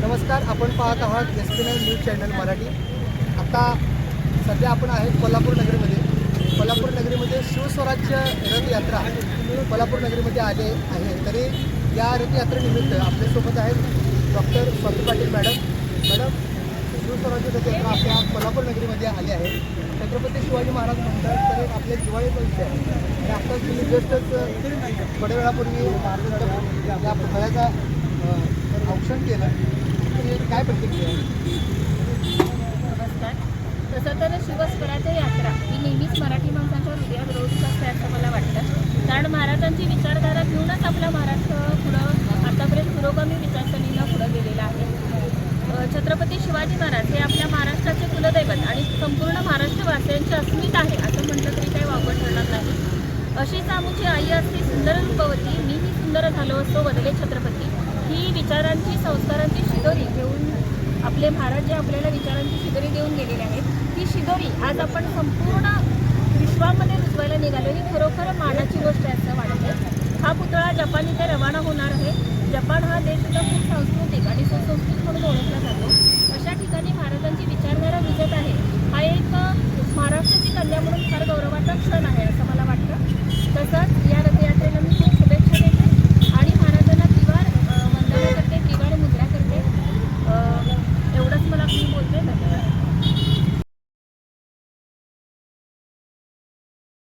नमस्कार आपण पाहत आहात S P nine news channel Marathi. आता सध्या आपण आहेत कोल्हापूर नगरीमध्ये. कोल्हापूर नगरीमध्ये शिवस्वराज्य रथयात्रा कोल्हापूर नगरीमध्ये आले आहे. तरी या रथयात्रेनिमित्त आपल्यासोबत आहेत doctor Swati Patil madam. Madam Shivswarajya रथयात्रा आपल्या कोल्हापूर नगरीमध्ये आली आहे. छत्रपती शिवाजी महाराज म्हणतात तर आपले आपल्या दिवाळीचा विषय आहे? आणि आत्ताच तुम्ही जस्टच थोड्या वेळापूर्वी या पुतळ्याचा औक्षण केलं. काय प्रतिक्रिया नमस्कार. तसं तर शिवस्वराज्य यात्रा ही नेहमीच मराठी माणसांच्या हृदयात रोज असते असं मला वाटतं. कारण महाराजांची विचारधारा घेऊनच आपला महाराष्ट्र पुढं आतापर्यंत पुरोगामी विचारसरणीनं पुढं गेलेला आहे. छत्रपती शिवाजी महाराज हे आपल्या महाराष्ट्राचे कुलदैवत आणि संपूर्ण महाराष्ट्रवासियांचे अस्मित आहे असं म्हटलं तरी काही वापर ठरणार नाही. अशीच आमची आई असती सुंदर रूपवती मीही सुंदर झालो असतो बदले छत्रपती. ही विचारांची संस्कारांची शिदोरी घेऊन आपले महाराज जे आपल्याला विचारांची शिदोरी देऊन गेलेले आहेत ती शिदोरी आज आपण संपूर्ण विश्वामध्ये रुजवायला निघालो. ही खरोखर मानाची गोष्ट आहे असं वाटतं. हा पुतळा जपान इथे रवाना होणार आहे. जपान हा देश सुद्धा खूप सांस्कृतिक आणि सुसंस्कृत म्हणून ओळखला